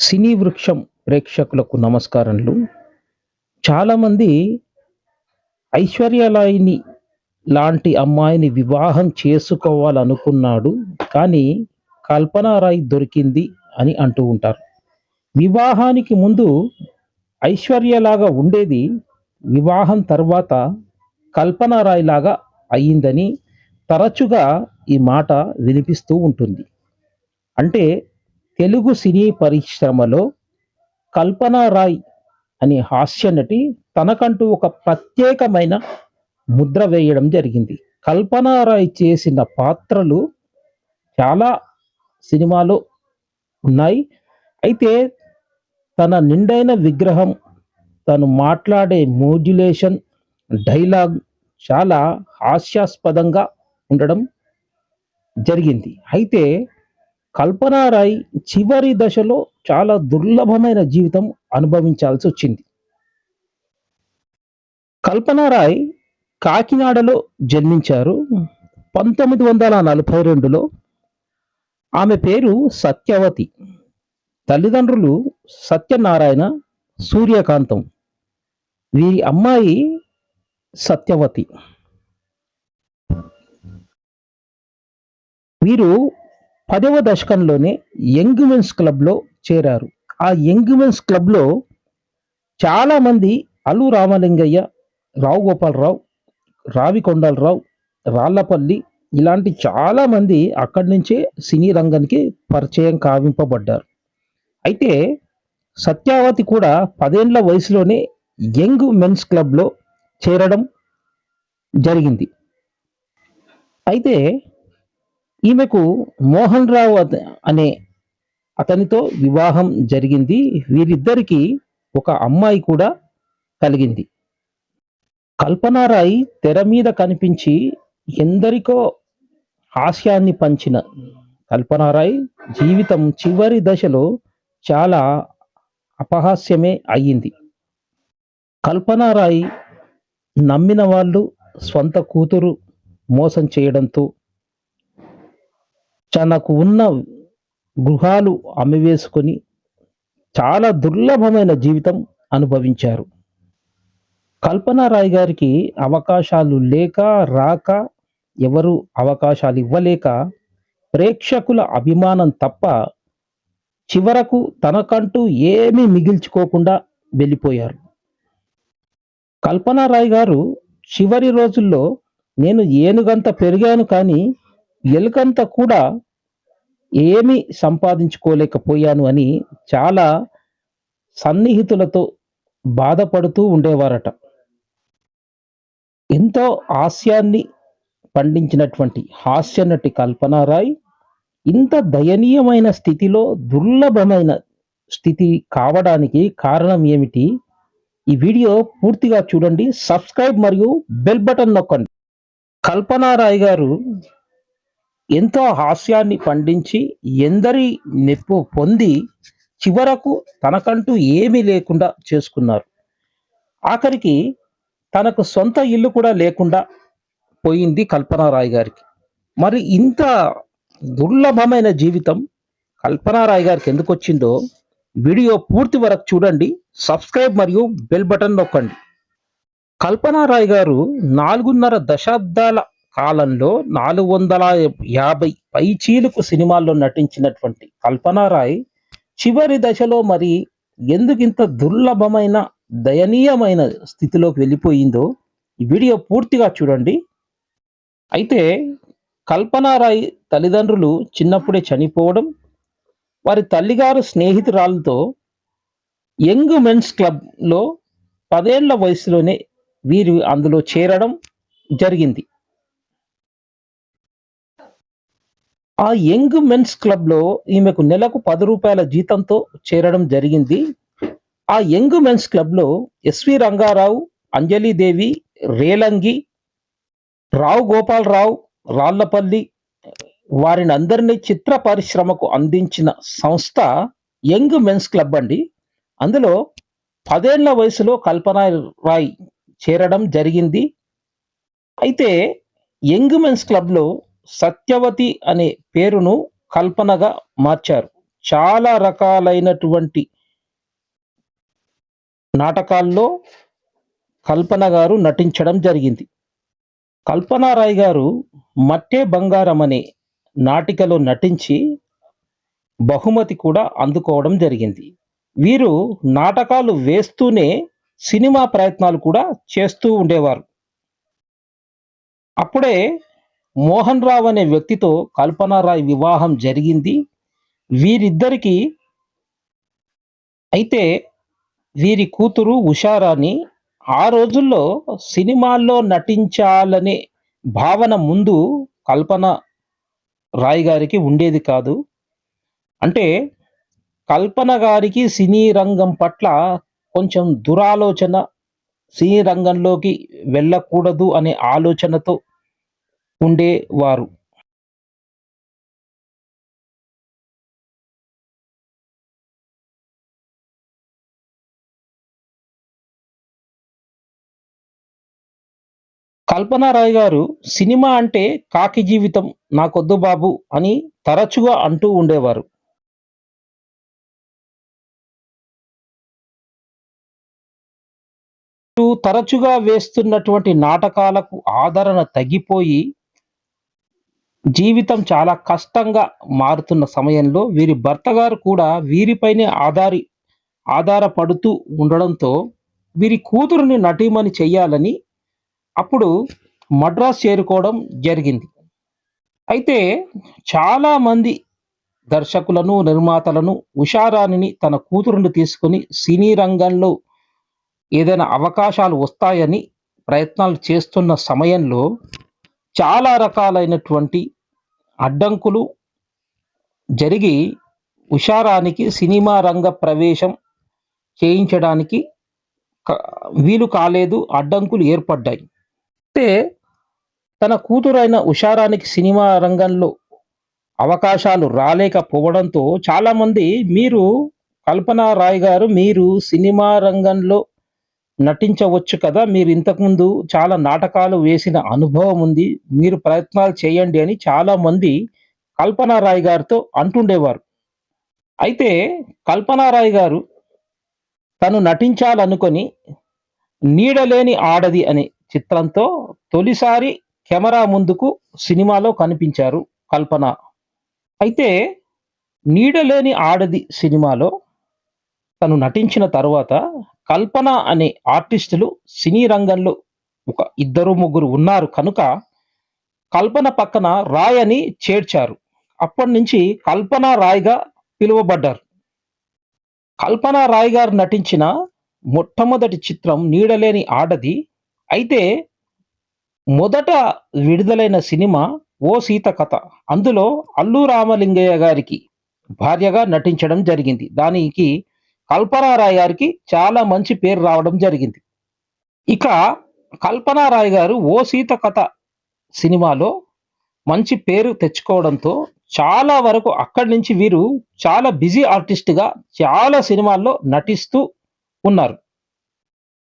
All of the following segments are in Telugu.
సినీ వృక్షం ప్రేక్షకులకు నమస్కారములు. చాలామంది ఐశ్వర్యలాయిని లాంటి అమ్మాయిని వివాహం చేసుకోవాలనుకున్నాడు. కానీ కల్పనా రాయ్ దొరికింది అని అంటూ ఉంటారు. వివాహానికి ముందు ఐశ్వర్యలాగా ఉండేది. వివాహం తర్వాత కల్పనా రాయ్ లాగా అయిందని తరచుగా ఈ మాట వినిపిస్తూ ఉంటుంది. అంటే తెలుగు సినీ పరిశ్రమలో కల్పనా రాయ్ అనే హాస్య నటి తనకంటూ ఒక ప్రత్యేకమైన ముద్ర వేయడం జరిగింది. కల్పనా రాయ్ చేసిన పాత్రలు చాలా సినిమాలో ఉన్నాయి. అయితే తన నిండైన విగ్రహం, తను మాట్లాడే మోడ్యులేషన్, డైలాగ్ చాలా హాస్యాస్పదంగా ఉండడం జరిగింది. అయితే కల్పనా రాయ్ చివరి దశలో చాలా దుర్లభమైన జీవితం అనుభవించాల్సొచ్చింది. కల్పనా రాయ్ కాకినాడలో జన్మించారు. 1942లో ఆమె పేరు సత్యవతి. తల్లిదండ్రులు సత్యనారాయణ, సూర్యకాంతం. వీరి అమ్మాయి సత్యవతి. వీరు పదవ దశకంలోనే యంగ్ మెన్స్ క్లబ్‌లో చేరారు. ఆ యంగ్ మెన్స్ క్లబ్‌లో చాలామంది అల్లు రామలింగయ్య, రావు గోపాలరావు, రావి కొండలరావు, రాళ్ళపల్లి ఇలాంటి చాలామంది అక్కడి నుంచే సినీ రంగానికి పరిచయం కావింపబడ్డారు. అయితే సత్యావతి కూడా పదేండ్ల వయసులోనే యంగ్ మెన్స్ క్లబ్‌లో చేరడం జరిగింది. అయితే ఈమెకు మోహన్ రావు అనే అతనితో వివాహం జరిగింది. వీరిద్దరికీ ఒక అమ్మాయి కూడా కలిగింది. కల్పనారాయ్ తెర మీద కనిపించి ఎందరికో హాస్యాన్ని పంచిన కల్పనారాయ్ జీవితం చివరి దశలో చాలా అపహాస్యమే అయ్యింది. కల్పనారాయ్ నమ్మిన వాళ్ళు స్వంత కూతురు మోసం చేయడంతో తనకు ఉన్న గృహాలు అమ్మివేసుకొని చాలా దుర్లభమైన జీవితం అనుభవించారు. కల్పనారాయ్ గారికి అవకాశాలు లేక, రాక, ఎవరు అవకాశాలు ఇవ్వలేక ప్రేక్షకుల అభిమానం తప్ప చివరకు తనకంటూ ఏమీ మిగిల్చుకోకుండా వెళ్ళిపోయారు. కల్పనారాయ్ గారు చివరి రోజుల్లో నేను ఏనుగంత పెరిగాను కానీ ఎలుకంత కూడా ఏమీ సంపాదించుకోలేకపోయాను అని చాలా సన్నిహితులతో బాధపడుతూ ఉండేవారట. ఎంతో హాస్యాన్ని పండించినటువంటి హాస్యనటి నటి కల్పనారాయ్ ఇంత దయనీయమైన స్థితిలో దుర్లభమైన స్థితి కావడానికి కారణం ఏమిటి? ఈ వీడియో పూర్తిగా చూడండి. సబ్స్క్రైబ్ మరియు బెల్ బటన్ నొక్కండి. కల్పనారాయ్ గారు ఎంతో హాస్యాన్ని పండించి ఎందరి నెప్పు పొంది చివరకు తనకంటూ ఏమీ లేకుండా చేసుకున్నారు. ఆఖరికి తనకు సొంత ఇల్లు కూడా లేకుండా పోయింది కల్పనారాయ్ గారికి. మరి ఇంత దుర్లభమైన జీవితం కల్పనారాయ్ గారికి ఎందుకు ఎందుకొచ్చిందో వీడియో పూర్తి వరకు చూడండి. సబ్స్క్రైబ్ మరియు బెల్ బటన్ నొక్కండి. కల్పనారాయ్ గారు నాలుగున్నర దశాబ్దాల కాలంలో నాలుగు వందల యాభై పైచీలకు సినిమాల్లో నటించినటువంటి కల్పనారాయ్ చివరి దశలో మరి ఎందుకింత దుర్లభమైన, దయనీయమైన స్థితిలోకి వెళ్ళిపోయిందో ఈ వీడియో పూర్తిగా చూడండి. అయితే కల్పనారాయ్ తల్లిదండ్రులు చిన్నప్పుడే చనిపోవడం, వారి తల్లిగారు స్నేహితురాలతో యంగ్ మెన్స్ క్లబ్‌లో పదేళ్ళ వయసులోనే వీరు అందులో చేరడం జరిగింది. ఆ యంగ్ మెన్స్ క్లబ్‌లో ఈమెకు నెలకు పది రూపాయల జీతంతో చేరడం జరిగింది. ఆ యంగ్ మెన్స్ క్లబ్‌లో ఎస్‌వి రంగారావు, అంజలిదేవి రేలంగి, రావు గోపాలరావు, రాళ్ళపల్లి వారినందరినీ చిత్ర పరిశ్రమకు అందించిన సంస్థ యంగ్ మెన్స్ క్లబ్ అండి. అందులో పదేళ్ళ వయసులో కల్పనా రాయ్ చేరడం జరిగింది. అయితే యంగ్ మెన్స్ క్లబ్‌లో సత్యవతి అనే పేరును కల్పనగా మార్చారు. చాలా రకాలైనటువంటి నాటకాల్లో కల్పన గారు నటించడం జరిగింది. కల్పనారాయ్ గారు మట్టే బంగారం అనే నాటికలో నటించి బహుమతి కూడా అందుకోవడం జరిగింది. వీరు నాటకాలు వేస్తూనే సినిమా ప్రయత్నాలు కూడా చేస్తూ ఉండేవారు. అప్పుడే మోహన్ రావు అనే వ్యక్తితో కల్పనారాయ్ వివాహం జరిగింది. వీరిద్దరికి అయితే వీరి కూతురు ఉషారాని ఆ రోజుల్లో సినిమాల్లో నటించాలనే భావన ముందు కల్పన రాయ్ గారికి ఉండేది కాదు. అంటే కల్పన గారికి సినీ రంగం పట్ల కొంచెం దురాలోచన సినీ రంగంలోకి వెళ్ళకూడదు అనే ఆలోచనతో ఉండేవారు కల్పనారాయ్ గారు సినిమా అంటే కాకి జీవితం నాకొద్దు బాబు అని తరచుగా అంటూ ఉండేవారు. తరచుగా వేస్తున్నటువంటి నాటకాలకు ఆదరణ తగ్గిపోయి జీవితం చాలా కష్టంగా మారుతున్న సమయంలో వీరి భర్త గారు కూడా వీరిపైనే ఆధారి ఆధారపడుతూ ఉండడంతో వీరి కూతురుని నటీమణి చెయ్యాలని అప్పుడు మద్రాస్ చేరుకోవడం జరిగింది. అయితే చాలామంది దర్శకులను నిర్మాతలను ఉషారాణిని తన కూతురుని తీసుకొని సినీ రంగంలో ఏదైనా అవకాశాలు వస్తాయని ప్రయత్నాలు చేస్తున్న సమయంలో చాలా రకాలైనటువంటి అడ్డంకులు జరిగి ఉషారానికి సినిమా రంగ ప్రవేశం చేయించడానికి వీలు కాలేదు అడ్డంకులు ఏర్పడ్డాయి. అయితే తన కూతురైన ఉషారానికి సినిమా రంగంలో అవకాశాలు రాలేకపోవడంతో చాలామంది మీరు కల్పన రాయ్ గారు మీరు సినిమా రంగంలో నటించవచ్చు కదా మీరు ఇంతకుముందు చాలా నాటకాలు వేసిన అనుభవం ఉంది మీరు ప్రయత్నాలు చేయండి అని చాలామంది కల్పనారాయ్ కల్పన రాయ్ గారితో అంటుండేవారు. అయితే కల్పనారాయ్ గారు తను నటించాలనుకొని నీడలేని ఆడది అనే చిత్రంతో తొలిసారి కెమెరా ముందుకు సినిమాలో కనిపించారు కల్పన. అయితే నీడలేని ఆడది సినిమాలో తను నటించిన తర్వాత కల్పన అనే ఆర్టిస్టులు సినీ రంగంలో ఒక ఇద్దరు ముగ్గురు ఉన్నారు. కనుక కల్పన పక్కన రాయ్ అని చేర్చారు. అప్పటి నుంచి కల్పన రాయ్గా పిలువబడ్డారు. కల్పన రాయ్ గారు నటించిన మొట్టమొదటి చిత్రం నీడలేని ఆడది. అయితే మొదట విడుదలైన సినిమా ఓ సీత కథ. అందులో అల్లు రామలింగయ్య గారికి భార్యగా నటించడం జరిగింది. దానికి కల్పనారాయ్ గారికి చాలా మంచి పేరు రావడం జరిగింది. ఇక కల్పనారాయ్ గారు ఓ సీత కథ సినిమాలో మంచి పేరు తెచ్చుకోవడంతో చాలా వరకు అక్కడి నుంచి వీరు చాలా బిజీ ఆర్టిస్ట్గా చాలా సినిమాల్లో నటిస్తూ ఉన్నారు.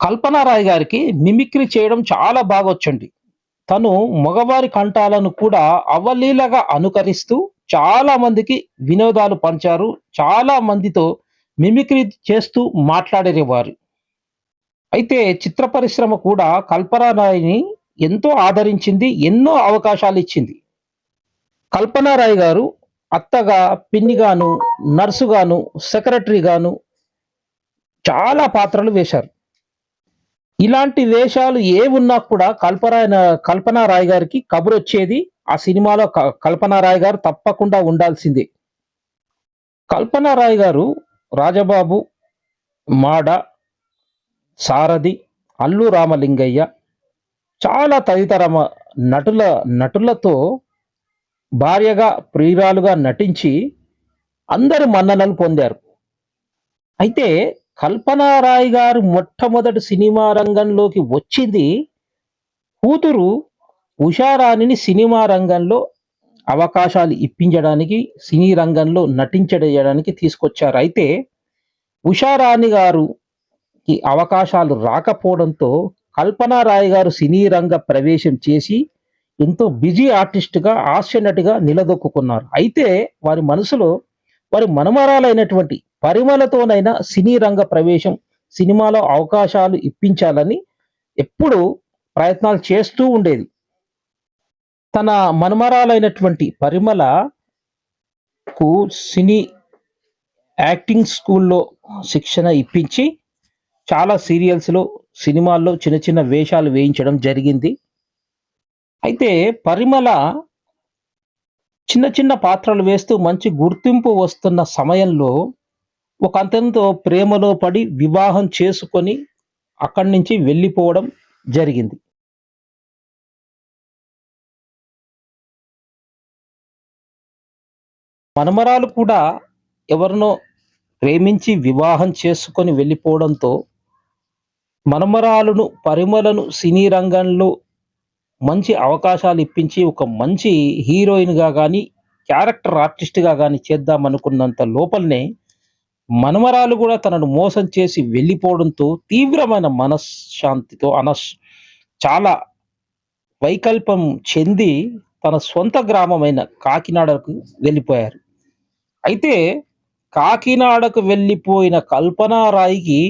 కల్పనారాయ్ గారికి మిమిక్రీ చేయడం చాలా బాగా వచ్చండి. తను మగవారి కంఠాలను కూడా అవలీలగా అనుకరిస్తూ చాలా మందికి వినోదాలు పంచారు. చాలా మందితో మిమిక్రీ చేస్తూ మాట్లాడేవారు అయితే చిత్ర పరిశ్రమ కూడా కల్పనారాయిని ఎంతో ఆదరించింది ఎన్నో అవకాశాలు ఇచ్చింది. కల్పనా రాయ్ గారు అత్తగా పిన్నిగాను నర్సుగాను సెక్రటరీగాను చాలా పాత్రలు వేశారు. ఇలాంటి వేషాలు ఏ ఉన్నా కూడా కల్పన కల్పనారాయ్ గారికి కబురు వచ్చేది ఆ సినిమాలో క- రాయ్ గారు తప్పకుండా ఉండాల్సిందే. కల్పనారాయ్ గారు రాజబాబు మాడ సారథి అల్లు రామలింగయ్య చాలా తదితర నటుల నటులతో భార్యగా ప్రియురాలుగా నటించి అందరు మన్ననలు పొందారు. అయితే కల్పనారాయ్ గారు మొట్టమొదటి సినిమా రంగంలోకి వచ్చింది. కూతురు ఉషారాణిని సినిమా రంగంలో అవకాశాలు ఇప్పించడానికి సినీ రంగంలో నటించడానికి తీసుకొచ్చారు. అయితే ఉషారాణి గారుకి అవకాశాలు రాకపోవడంతో కల్పనా రాయ్ గారు సినీ రంగ ప్రవేశం చేసి ఎంతో బిజీ ఆర్టిస్ట్గా హాస్య నటిగా నిలదొక్కున్నారు అయితే వారి మనసులో వారి మనమరాలైనటువంటి పరిమళతోనైనా సినీ రంగ ప్రవేశం సినిమాలో అవకాశాలు ఇప్పించాలని ఎప్పుడు ప్రయత్నాలు చేస్తూ ఉండేది. తన మనమరాలైనటువంటి పరిమళకు సినీ యాక్టింగ్ స్కూల్లో శిక్షణ ఇప్పించి చాలా సీరియల్స్లో సినిమాల్లో చిన్న చిన్న వేషాలు వేయించడం జరిగింది. అయితే పరిమళ చిన్న చిన్న పాత్రలు వేస్తూ మంచి గుర్తింపు వస్తున్న సమయంలో ఒక అతనితో ప్రేమలో పడి వివాహం చేసుకొని అక్కడి నుంచి వెళ్ళిపోవడం జరిగింది. మనమరాలు కూడా ఎవరినో ప్రేమించి వివాహం చేసుకొని వెళ్ళిపోవడంతో మనమరాలను పరిమళను సినీ రంగంలో మంచి అవకాశాలు ఇప్పించి ఒక మంచి హీరోయిన్గా కానీ క్యారెక్టర్ ఆర్టిస్ట్గా కానీ చేద్దామనుకున్నంత లోపలనే మనమరాలు కూడా తనను మోసం చేసి వెళ్ళిపోవడంతో తీవ్రమైన మనశ్శాంతితో అనస్ చాలా వైకల్పం చెంది తన సొంత గ్రామమైన కాకినాడకు వెళ్ళిపోయారు. అయితే కాకినాడకు వెళ్ళిపోయిన కల్పనారాయికి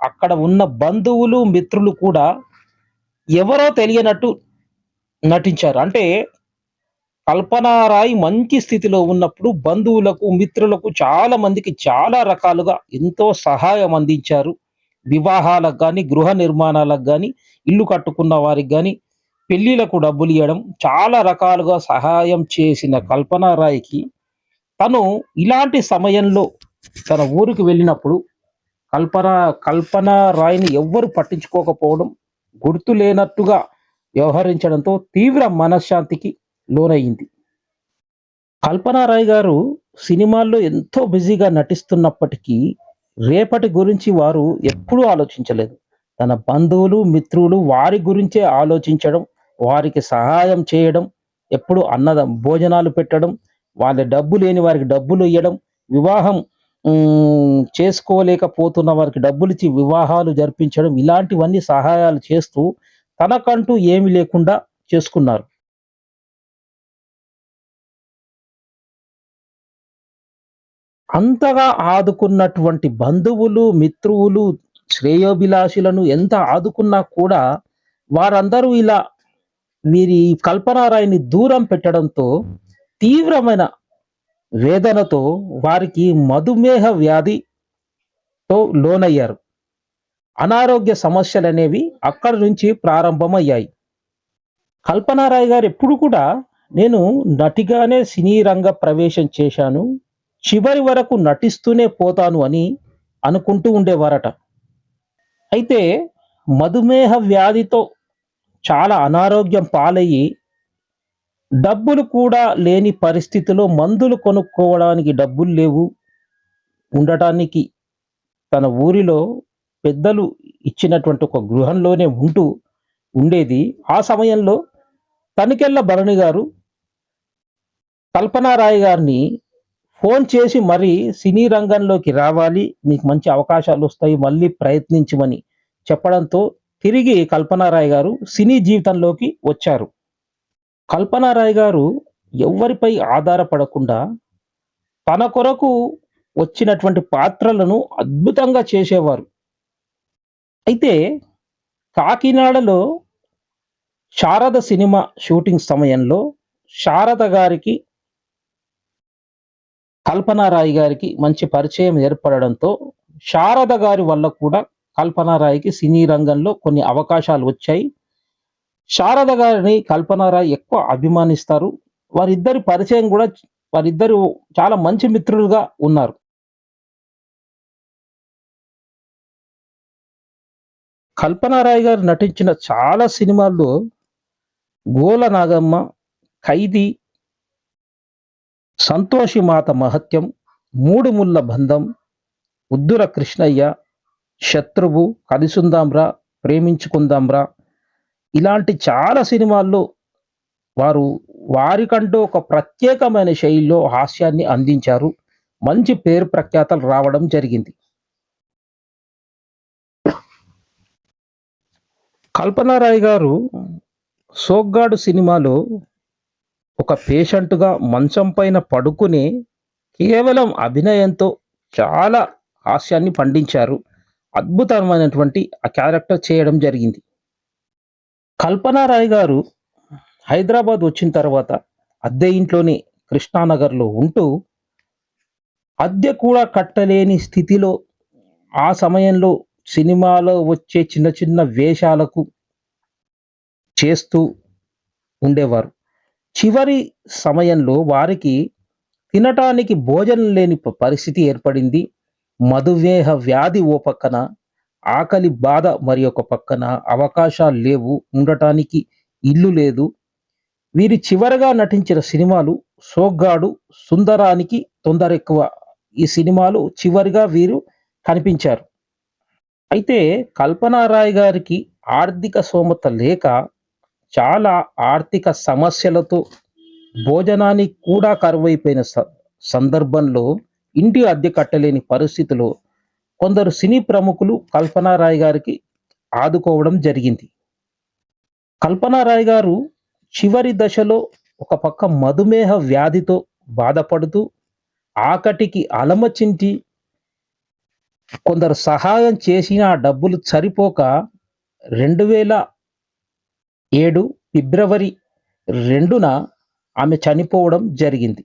అక్కడ ఉన్న బంధువులు మిత్రులు కూడా ఎవరో తెలియనట్టు నటించారు. అంటే కల్పనారాయి మంచి స్థితిలో ఉన్నప్పుడు బంధువులకు మిత్రులకు చాలా మందికి చాలా రకాలుగా ఎంతో సహాయం అందించారు. వివాహాలకు కానీ గృహ నిర్మాణాలకు కానీ ఇల్లు కట్టుకున్న వారికి కానీ పెళ్ళిలకు డబ్బులు ఇవ్వడం చాలా రకాలుగా సహాయం చేసిన కల్పనారాయికి తను ఇలాంటి సమయంలో తన ఊరికి వెళ్ళినప్పుడు కల్పన కల్పన రాయిని ఎవ్వరు పట్టించుకోకపోవడం గుర్తు లేనట్టుగా వ్యవహరించడంతో తీవ్ర మనశ్శాంతికి లోనయ్యింది. కల్పన రాయ్ గారు సినిమాల్లో ఎంతో బిజీగా నటిస్తున్నప్పటికీ రేపటి గురించి వారు ఎప్పుడూ ఆలోచించలేదు. తన బంధువులు మిత్రులు వారి గురించే ఆలోచించడం వారికి సహాయం చేయడం ఎప్పుడు అన్నదం భోజనాలు పెట్టడం వాళ్ళ డబ్బు లేని వారికి డబ్బులు ఇవ్వడం వివాహం ఉమ్, చేసుకోలేకపోతున్న వారికి డబ్బులు ఇచ్చి వివాహాలు జరిపించడం ఇలాంటివన్నీ సహాయాలు చేస్తూ తనకంటూ ఏమీ లేకుండా చేసుకున్నారు. అంతగా ఆదుకున్నటువంటి బంధువులు మిత్రువులు శ్రేయోభిలాషులను ఎంత ఆదుకున్నా కూడా వారందరూ ఇలా వీరి కల్పనారాయిని దూరం పెట్టడంతో తీవ్రమైన వేదనతో వారికి మధుమేహ వ్యాధితో లోనయ్యారు. అనారోగ్య సమస్యలు అనేవి అక్కడి నుంచి ప్రారంభమయ్యాయి. కల్పనారాయ్ గారు ఎప్పుడు కూడా నేను నటిగానే సినీ రంగ ప్రవేశం చేశాను చివరి వరకు నటిస్తూనే పోతాను అని అనుకుంటూ ఉండేవారట. అయితే మధుమేహ వ్యాధితో చాలా అనారోగ్యం పాలయ్యి డబ్బులు కూడా లేని పరిస్థితిలో మందులు కొనుక్కోవడానికి డబ్బులు లేవు. ఉండటానికి తన ఊరిలో పెద్దలు ఇచ్చినటువంటి ఒక గృహంలోనే ఉంటూ ఉండేది. ఆ సమయంలో తనికెళ్ళ భరణి గారు కల్పనారాయ్ గారిని ఫోన్ చేసి మరి సినీ రంగంలోకి రావాలి మీకు మంచి అవకాశాలు వస్తాయి మళ్ళీ ప్రయత్నించమని చెప్పడంతో తిరిగి కల్పనారాయ్ గారు సినీ జీవితంలోకి వచ్చారు. కల్పనారాయ్ గారు ఎవ్వరిపై ఆధారపడకుండా తన కొరకు వచ్చినటువంటి పాత్రలను అద్భుతంగా చేసేవారు. అయితే కాకినాడలో శారద సినిమా షూటింగ్ సమయంలో శారద గారికి కల్పనారాయ్ గారికి మంచి పరిచయం ఏర్పడడంతో శారద గారి వల్ల కూడా కల్పనారాయ్కి సినీ రంగంలో కొన్ని అవకాశాలు వచ్చాయి. శారద గారిని కల్పనారాయ్ ఎక్కువ అభిమానిస్తారు. వారిద్దరి పరిచయం కూడా వారిద్దరు చాలా మంచి మిత్రులుగా ఉన్నారు. కల్పనారాయ్ గారు నటించిన చాలా సినిమాల్లో గోల నాగమ్మ ఖైదీ సంతోషి మాత మహత్యం మూడు ముళ్ళ బంధం ఉద్దుర కృష్ణయ్య శత్రువు కలిసుందాంరా ప్రేమించుకుందాంరా ఇలాంటి చాలా సినిమాల్లో వారు వారికంటూ ఒక ప్రత్యేకమైన శైలిలో హాస్యాన్ని అందించారు మంచి పేరు ప్రఖ్యాతలు రావడం జరిగింది కల్పనారాయ్ గారు సోగ్గాడు సినిమాలో ఒక పేషెంట్గా మంచం పైన పడుకుని కేవలం అభినయంతో చాలా హాస్యాన్ని పండించారు. అద్భుతమైనటువంటి ఆ క్యారెక్టర్ చేయడం జరిగింది. కల్పనా రాయ్ గారు హైదరాబాద్ వచ్చిన తర్వాత అద్దె ఇంట్లోనే కృష్ణానగర్‌లో ఉంటూ అద్దె కూడా కట్టలేని స్థితిలో ఆ సమయంలో సినిమాలో వచ్చే చిన్న చిన్న వేషాలకు చేస్తూ ఉండేవారు. చివరి సమయంలో వారికి తినటానికి భోజనం లేని పరిస్థితి ఏర్పడింది. మధుమేహ వ్యాధి ఓ పక్కన, ఆకలి బాధ మరి ఒక పక్కన, అవకాశాలు లేవు, ఉండటానికి ఇల్లు లేదు. వీరు చివరగా నటించిన సినిమాలు 'సోగ్గాడు', 'సుందరానికి తొందర ఎక్కువ ఈ సినిమాలు చివరిగా వీరు కనిపించారు. అయితే కల్పనారాయ్ గారికి ఆర్థిక సోమత లేక చాలా ఆర్థిక సమస్యలతో భోజనానికి కూడా కరువైపోయిన స సందర్భంలో ఇంటి అద్దె కట్టలేని పరిస్థితిలో కొందరు సినీ ప్రముఖులు కల్పనారాయ్ గారికి ఆదుకోవడం జరిగింది. కల్పనారాయ్ గారు చివరి దశలో ఒక పక్క మధుమేహ వ్యాధితో బాధపడుతూ ఆకటికి అలమచించి కొందరు సహాయం చేసిన ఆ డబ్బులు సరిపోక 2007 ఫిబ్రవరి రెండున ఆమె చనిపోవడం జరిగింది.